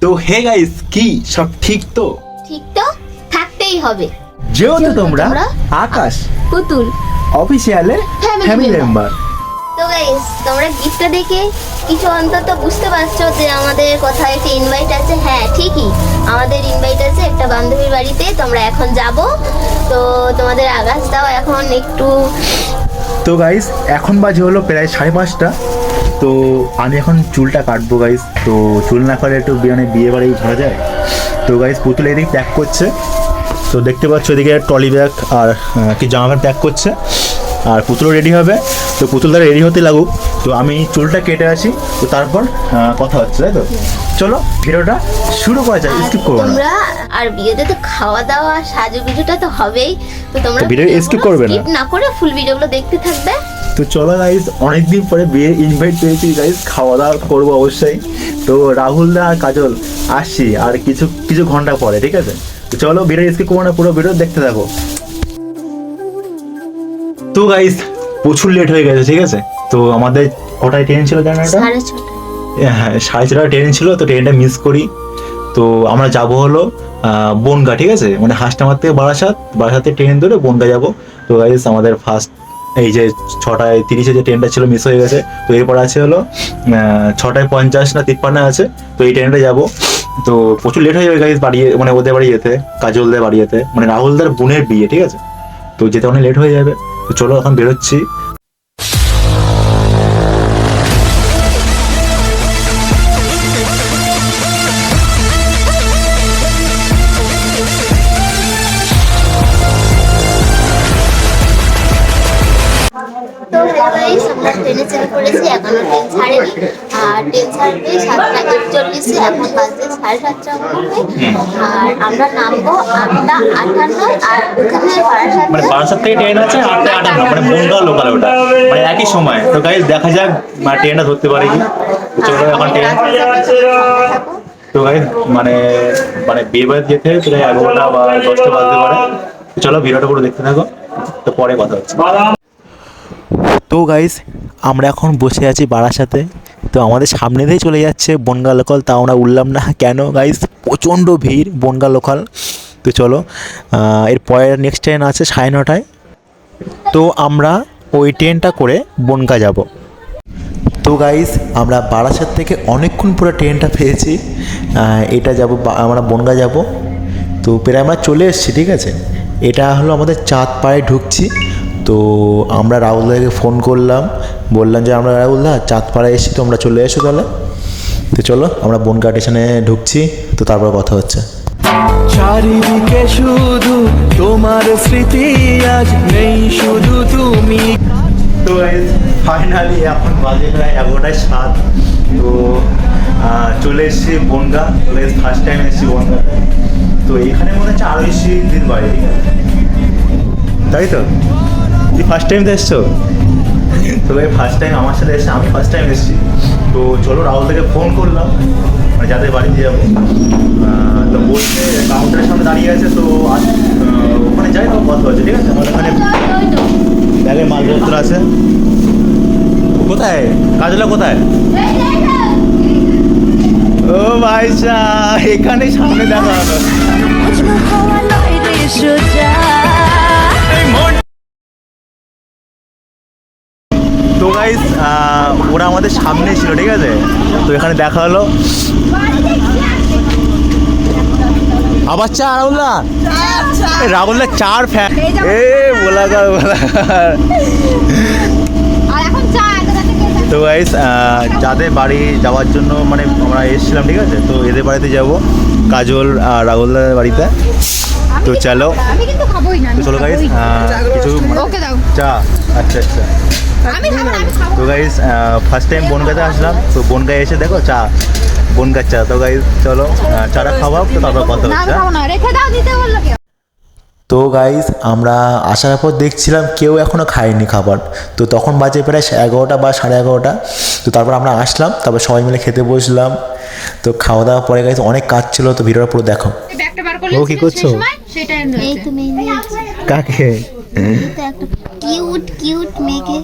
তো hey guys কি? সব ঠিক তো? ঠিক তো থাকতেই হবে। যেহেতু তোমরা তোমরা আকাশ। পুতুল। Family ফ্যামিলি মেম্বার তো গাইস তোমরা গিফটটা দেখে কিছু অন্তত বুঝতে পারছ যে আমাদের কোথায় একটা ইনভাইট আছে? হ্যাঁ ঠিকই। আমাদের ইনভাইট আছে একটা বান্ধবীর বাড়িতে তোমরা এখন যাব। তো তোমাদের আকাশটাও এখন একটু তো গাইস এখন বাজে হলো প্রায় সাড়ে পাঁচটা। তো আমি এখন চুলটা কাটবো গাইস তো চুল না করে একটু বিয়ে বিয়ে বাড়ি ঘোরা যায়। তো গাইস পুতুল এদিকে প্যাক করছে। তো দেখতে পাচ্ছ এদিকে ট্রলি ব্যাগ আর কি জামা প্যান্ট প্যাক করছে। আর পুতুলও রেডি হবে। তো পুতুল দ্বারা রেডি হতে লাগুক। তো আমি চুলটা কেটে আসি তো তারপর কথা হচ্ছে তাই তো? চলো ভিডিওটা শুরু করা যায় স্কিপ করব না। আর বিয়েতে তো খাওয়া দাওয়া সাজু বিজুটা তো হবেই। তো তোমরা video skip করবে না? না করে ফুল ভিডিওগুলো দেখতে থাকবে। তো চলো গাইজ অনেকদিন পরে বিয়ের ইনভাইট পেয়েছি গাইজ খাওয়া দাওয়া করব অবশ্যই। তো রাহুল দা আর কাজল আসছি আর কিছু কিছু ঘণ্টা পরে ঠিক আছে? চলো ভিডিও স্কিপ করব না পুরো ভিডিও দেখতে থাকো। তো গাইস প্রচুর লেট হয়ে গেছে ঠিক আছে? তো আমাদের কটায় ট্রেন ছিল জানো এটা? ছটা। হ্যাঁ সাড়ে ছটা ট্রেন ছিল তো ট্রেনটা মিস করি। তো আমরা যাব হলো বনগা ঠিক আছে? মানে হাসনামার থেকে বারাসাত বারাসাতে ট্রেন ধরে বনগা যাব। তো গাইস আমাদের ফার্স্ট এই যে ছটায় তিরিশে যে ট্রেনটা ছিল মিস হয়ে গেছে। তো এরপর আছে হলো আহ, ছটায় পঞ্চাশ না তিপ্পান্ন আছে। তো এই ট্রেনটা যাব। তো প্রচুর লেট হয়ে যাবে গাইজ বাড়ি মানে ওদের বাড়ি যেতে কাজলদের বাড়ি যেতে মানে রাহুলদার বোনের বিয়ে, ঠিক আছে? তো যেতে অনেক লেট হয়ে যাবে। তো চলো এখন বেরোচ্ছি। আমরা ট্রেনে চেপে পড়েছি এখনও ট্রেন ছাড়েনি। আর ট্রেন ছাড়বে সাতটা একচল্লিশে এখন বাজে সাড়ে সাতটা মধ্যে আর আমরা নামবো আটটা আটান্ন আর ওখানে বারাসাত মানে বারাসাত থেকে ট্রেন আছে আটটা আটান্ন মানে বনগাঁ লোকাল ওটা। মানে একই সময়। তো গাইজ দেখা যাক মানে ট্রেনটা ধরতে পারে কি? চলো এখন ট্রেন তো গাইজ মানে মানে বিয়ে বাড়িতে যেতে প্রায় এগারোটা বা দশটা বাজতে পারে। চলো ভিডিওটা পুরো দেখতে থাকো। তো পরে কথা হচ্ছে। তো গাইজ আমরা এখন বসে আছি বারাসাতে তো আমাদের সামনে দিয়ে চলে যাচ্ছে বনগা লোকাল তা আমরা উঠলাম না। কেন গাইজ প্রচণ্ড ভিড় বনগা লোকাল তো চলো এর পরের নেক্সট ট্রেন আছে সাড়ে নটায়। তো আমরা ওই ট্রেনটা করে বনগা যাব। তো গাইস আমরা বারাসাত থেকে অনেকক্ষণ পরে ট্রেনটা পেয়েছি। এটা যাব আমরা বনগা যাব। তো প্রায় আমরা চলে এসেছি, ঠিক আছে? এটা হলো আমাদের চাঁদ পায়ে ঢুকছি। তো আমরা রাহুল রাহুলদাকে ফোন করলাম বললাম যে আমরা রাহুলদা চাঁদ পাড়ে এসেছি তোমরা চলে এসো তাহলে। তো চলো আমরা বনগা স্টেশনে ঢুকছি তো তারপর কথা হচ্ছে। চারিদিকে শুধু তোমার স্মৃতি আজ নেই শুধু তুমি। তো ফাইনালি এখন বাজে প্রায় এগারোটায় সাত। তো চলে এসেছি বনগা ফার্স্ট টাইম এসেছি বনগাতে। তো এখানে মনে হচ্ছে আরও এসেছি দিন বাড়ি তাই তো? তুই ফার্স্ট টাইম তো এসছো? তো ভাই ফার্স্ট টাইম আমার সাথে এসে, আমি ফার্স্ট টাইম এসেছি। তো চলো রাহুল থেকে ফোন করলাম মানে যাদের বাড়িতে যাব। তো বলছে কাউন্টারের সামনে দাঁড়িয়ে আছে, তো ওখানে যাই তো কথা হচ্ছে ঠিক আছে? আমার ওখানে ব্যাগে মালপত্র আছে। কোথায়? কাজলা কোথায়? ও ভাই এখানে সামনে দেখা হলো তো গাইস ওরা আমাদের সামনে ছিল ঠিক আছে? তো এখানে দেখা হলো। আবার চা রাহুল্লা রাহুল্লা চার ফ্যান এ বলা তো গাইস যাদের বাড়ি যাওয়ার জন্য মানে আমরা এসেছিলাম ঠিক আছে? তো এদের বাড়িতে যাব কাজল আর রাহুলদার বাড়িতে। তো চলো। চলো গাইস কিছু চা আচ্ছা আচ্ছা। তো গাইস ফার্স্ট টাইম বনগাতে আসলাম তো বনগায় এসে দেখো চা বনগার চা। তো গাইস চলো চাটা খাওয়াও তো তারপর কথা হচ্ছে খাব না রেখে দাও দিতে বলল কে তো গাইজ আমরা আসার পর দেখছিলাম কেউ এখনও খায়নি খাবার। তো তখন বাজে প্রায় এগারোটা বা সাড়ে এগারোটা। তো তারপর আমরা আসলাম তারপর সবাই মিলে খেতে বসলাম। তো খাওয়া দাওয়া পরে গাইজ অনেক কাজ ছিল তো ভিডিওটা পুরো দেখো। ও কি করছ? কাকে? কিউট কিউট মেয়েকে।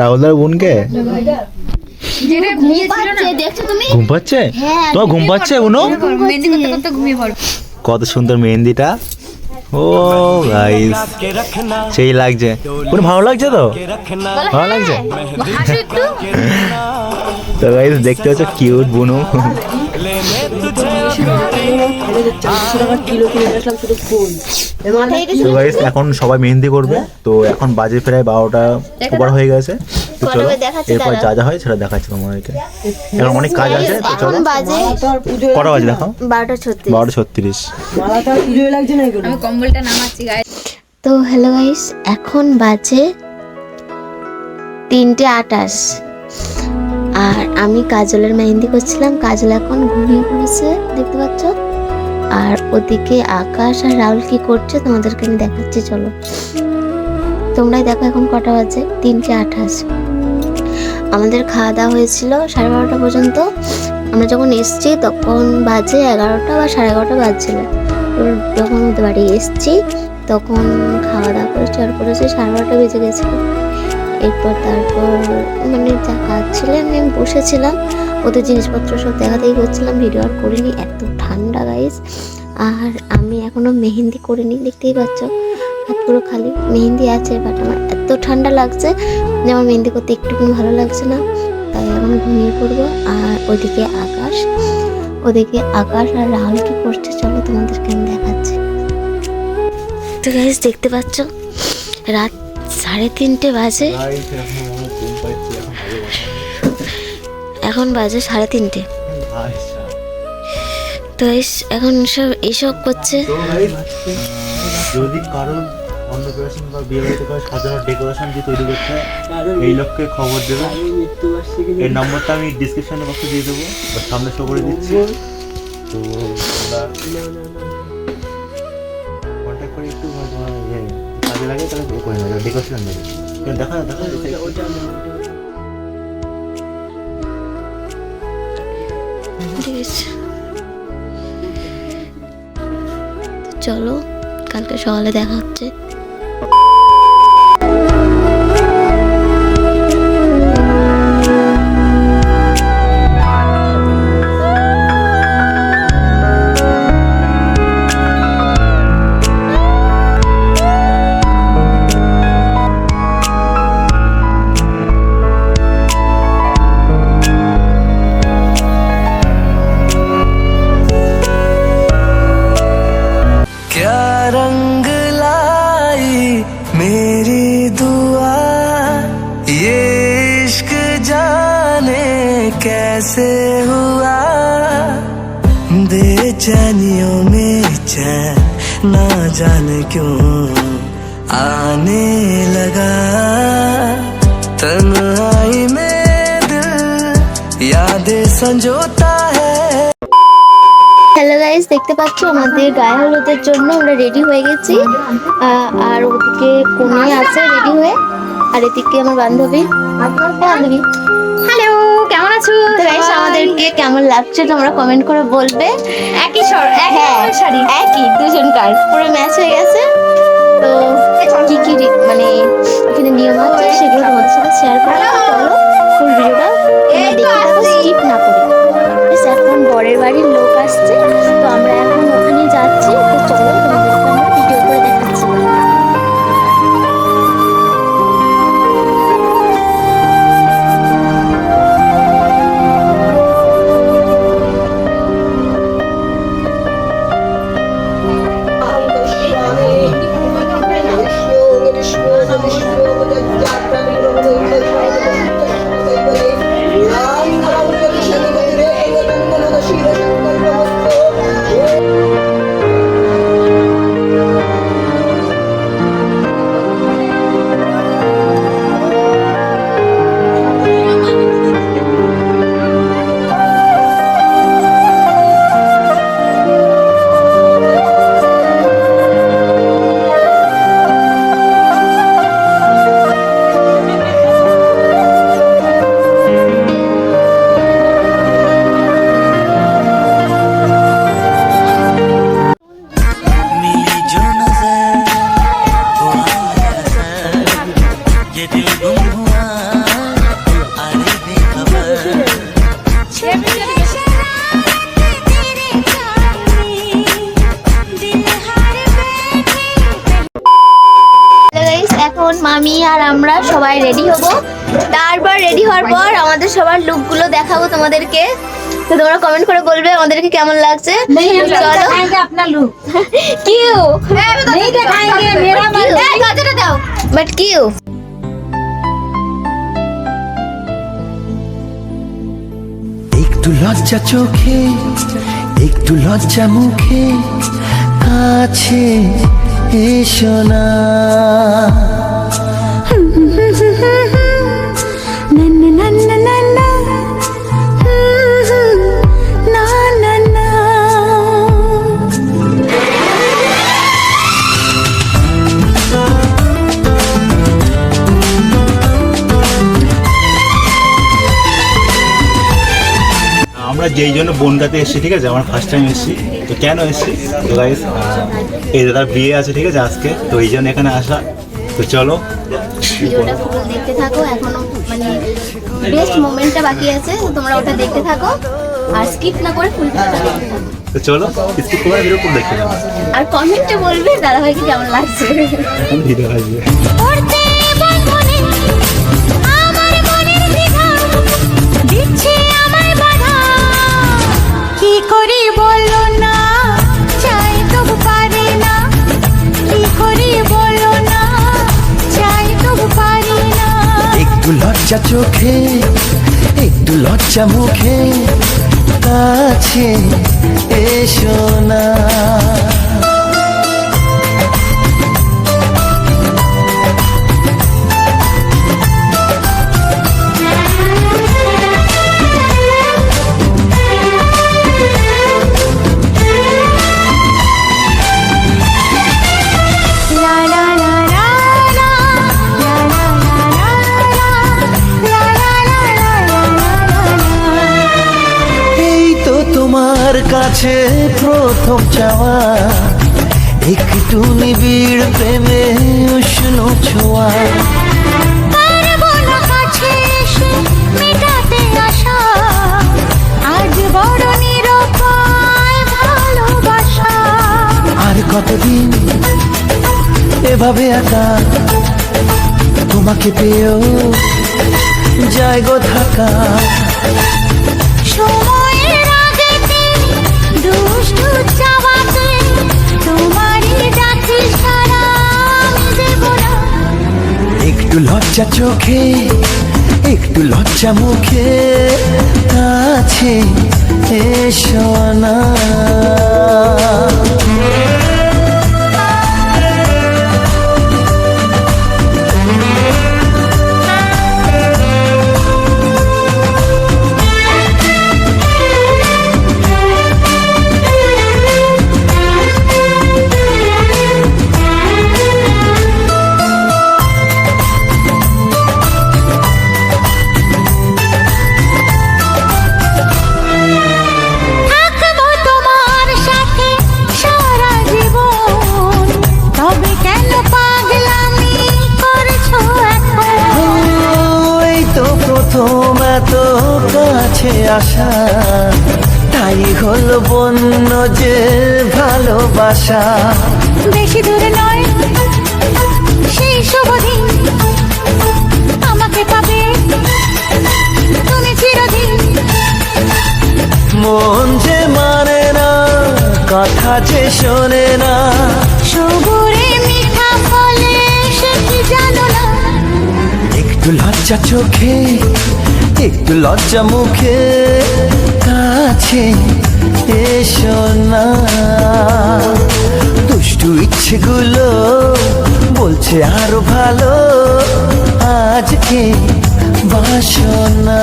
রাহুলদার বোনকে? ঘুম পাচ্ছে হ্যাঁ, তোমার ঘুম পাচ্ছে উনো কত সুন্দর মেহেন্দিটা। ও গাইস সেই লাগছে। কোন ভালো লাগছে তো? ভালো লাগছে? তো গাইস দেখতে হচ্ছে কিউট বুনু। এখন সবাই মেহেন্দি করবে তো এখন বাজে প্রায় বারোটা ওভার হয়ে গেছে তো চলো এরপর যা যা হয় সেটা দেখাচ্ছি তোমাদেরকে। এখন অনেক কাজ আছে তো চলো। কটা বাজে দেখো? বারোটা ছত্রিশ। বারোটা ছত্রিশ। কম্বলটা নামাচ্ছি তো হ্যালো গাইস এখন বাজে তিনটে আটাশ আর আমি কাজলের মেহেন্দি করছিলাম। কাজল এখন ঘুমিয়ে পড়েছে, দেখতে পাচ্ছ? আর ওদিকে আকাশ আর রাহুল কি করছে তোমাদেরকে আমি দেখাচ্ছি, চলো। তোমরাই দেখো এখন কটা বাজে, তিনটে আঠাশ। আমাদের খাওয়া দাওয়া হয়েছিল সাড়ে বারোটা পর্যন্ত। আমরা যখন এসছি তখন বাজে এগারোটা বা সাড়ে এগারোটা বাজছিল। যখন ওদের বাড়ি এসছি তখন খাওয়া দাওয়া করে চার করেছে সাড়ে বারোটা বেজে গেছিল। এরপর তারপর মানে যা কাজ ছিল আমি বসেছিলাম, ওদের জিনিসপত্র সব দেখাতেই করছিলাম, ভিডিও আর করিনি, এত ঠান্ডা গাইস আর আমি এখনও মেহেন্দি করিনি, দেখতেই পাচ্ছ হাতগুলো খালি। মেহেন্দি আছে বাট আমার এত ঠান্ডা লাগছে যে আমার মেহেন্দি করতে একটুকুনি ভালো লাগছে না। তাই এখন ঘুমিয়ে পড়ব। আর ওদিকে আকাশ ওদিকে আকাশ আর রাহুল কি করছে চলো তোমাদেরকে আমি দেখাচ্ছি। তো গাইস দেখতে পাচ্ছ, রাত সাড়ে তিনটে বাজে। এখন বাজে সাড়ে তিনটে। তো এই- এখন সব এইসব করছে। যদি কারোর অন্নপ্রাশন বা বিয়ে বাড়িতে সাজানোর ডেকোরেশন দিয়ে তৈরি করতে এই লোককে খবর দেবে। এর নম্বরটা আমি ডিসক্রিপশনে বক্সে দিয়ে দেবো সামনে শো করে দিচ্ছি। তো কাজে লাগে তাহলে এ করে নেবে ডেকোরেশন দেবে দেখা। দেখা চলো কালকে সকালে দেখা হচ্ছে। संजोता है হ্যালো গাইস দেখতে পাচ্ছ আমাদের গায়ে হলুদের জন্য আমরা রেডি হয়ে গেছি আহ, আর ওদিকে কোনে আছে রেডি হয়ে আর এদিকে আমার বান্ধবী বান্ধবী হ্যালো কেমন আছো তো গাইস আমাদেরকে কেমন লাগছে তোমরা কমেন্ট করে বলবে একই স্বর একই হ্যাঁ রকমের শাড়ি একই দুজনকার পুরো ম্যাচ হয়ে গেছে তো কি কি রি- মানে এখানে নিয়ম আছে সেগুলো তোমাদের সাথে শেয়ার করবো চলো ফুল ভিডিওটা স্কিপ না করে। এখন বরের বাড়ির লোক আসছে। তো আমরা এখন ওখানে যাচ্ছি। তো চলো। আমাদেরকে কেমন লাগছে? চলো। কিউ। একটু লজ্জা চোখে একটু লজ্জা মুখে কাছে এসো না। যেই জন্য বনগাতে এসেছি ঠিক আছে? আমার ফার্স্ট টাইম এসেছি। তো কেন এসেছি? তো গাইস এই দাদার বিয়ে আছে ঠিক আছে আজকে। তো এই জন্য এখানে আসা। তো চলো। ভিডিওটা পুরো দেখতে থাকো এখনও মানে বেস্ট মোমেন্টটা বাকি আছে তোমরা ওটা দেখতে থাকো। আর স্কিপ না করে ফুল দেখতে তো চলো স্কিপ করে ভিডিও পুরো দেখতে যাব আর কমেন্টে বলবে দাদাভাইকে কেমন লাগছে। এখন ভিডিও আসবে। বলো না, চাই তবু পারি না। কি করি বলো না, চাই তবু পারি না। একটু লজ্জা চোখে, একটু লজ্জা মুখে কাছে এসো না। কতদিন এভাবে একা তোমাকে পেয়েও যায় গো থাকা? একটু লজ্জা চোখে একটু লজ্জা মুখে কাছে এসো না। শোনে না। সবুরে মিঠা ফলে সে কি জানো না? একটু লজ্জা চোখে একটু লজ্জা মুখে কাছে এসো না। দুষ্টু ইচ্ছেগুলো বলছে আরও ভালো আজকে বাসনা।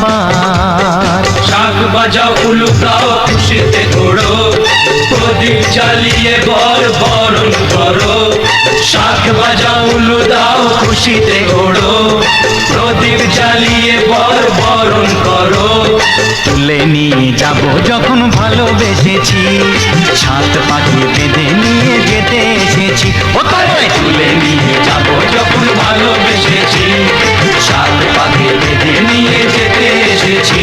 আবার শাক বাজাও উলুকাও খুশিতে ঘোড়ো প্রদীপ চালিয়ে বর বরণ করো। শাক বাজাও, উলু দাও, খুশিতে ঘোড়ো প্রদীপ জ্বালিয়ে বর বরণ করো। তুলে নিয়ে যাব যখন ভালোবেসেছি। সাত পাখি বেঁধে নিয়ে যেতে এসেছি। ও তাই তুলে নিয়ে যাব যখন ভালোবেসেছি। সাত পাখি বেঁধে নিয়ে যেতে এসেছি।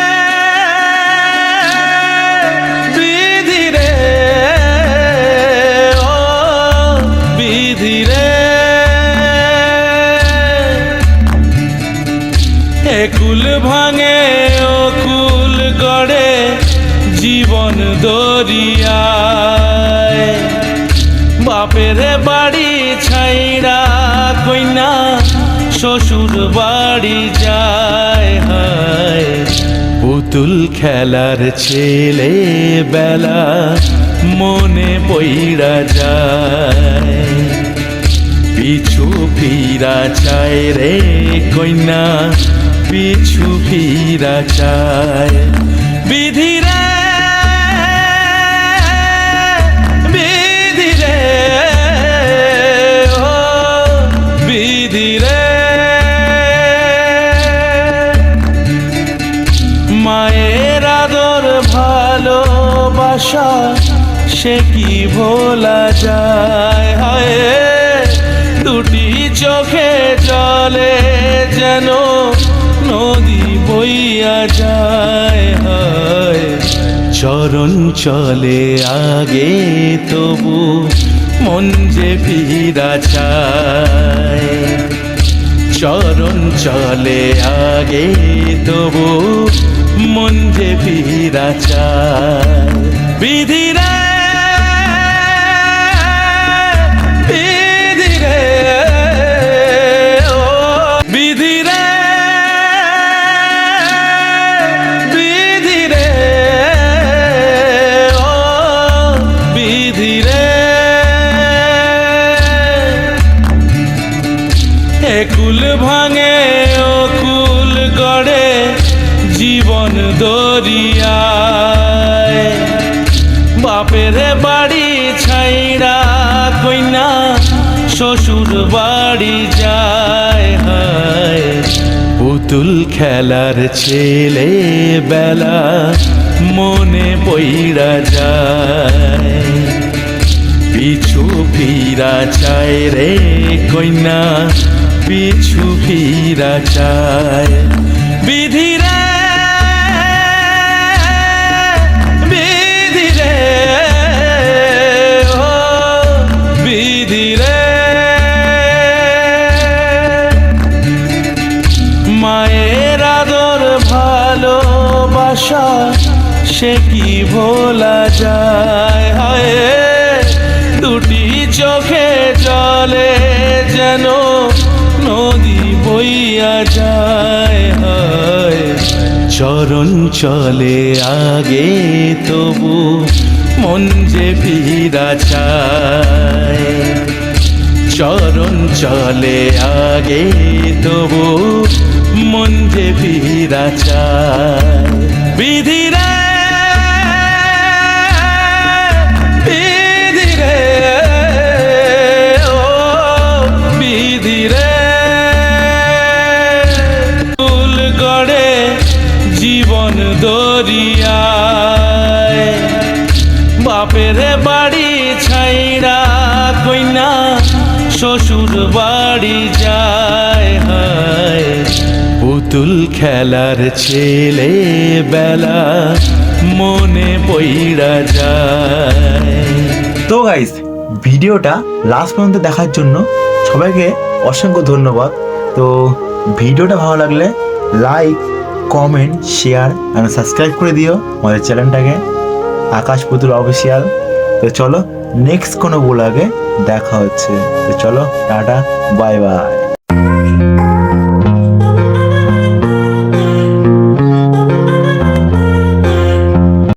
একুল ভাঙে ও কুল গড়ে জীবন দরিয়ায়। বাপের বাড়ি ছাইড়া কইনা, শ্বশুর বাড়ি যায় হায়। পুতুল খেলার ছেলে বেলা মনে পইড়া যায়। পিছু ফিরা চায় রে কইনা, পিছু ফিরা চায়। বিধি রে বিধি রে, ও বিধি রে। মায়ের আদর ভালোবাসা, সে কি ভোলা যায়? হায় জলে যেন নদী বইয়া যায়, হায়। চরণ চলে আগে তবু মন যে ফিরা চায়। চরণ চলে আগে তবু মন যে ফিরা চায়। বিধি শ্বশুর বাড়ি যায়, হায়। পুতুল খেলার ছেলে বেলা মনে পইড়া যায়। পিছু ফিরা চায় রে কইনা, পিছু ফিরা চায়। বিধিরে সে কি ভোলা যায়? হায় দুটি চোখে জলে যেন নদী বইয়া যায়। হায়, চরণ চলে আগে তবু মন যে ফিরা চায়। চরণ চলে আগে তবু মন যে ফিরা চায়। বিধিরে বাপের বাড়ি ছাইড়া কইনা, শ্বশুর বাড়ি যায় হায়। পুতুল খেলার ছেলে বেলা মনে পইড়া যায়। তো গাইস ভিডিওটা লাস্ট পর্যন্ত দেখার জন্য সবাইকে অসংখ্য ধন্যবাদ। তো ভিডিওটা ভালো লাগলে লাইক কমেন্ট শেয়ার আর সাবস্ক্রাইব করে দিও আমাদের চ্যানেলটাকে আকাশ পুতুল অফিসিয়াল তো চলো নেক্সট কোনো ব্লগে দেখা হচ্ছে। তো চলো, টাটা বাই বাই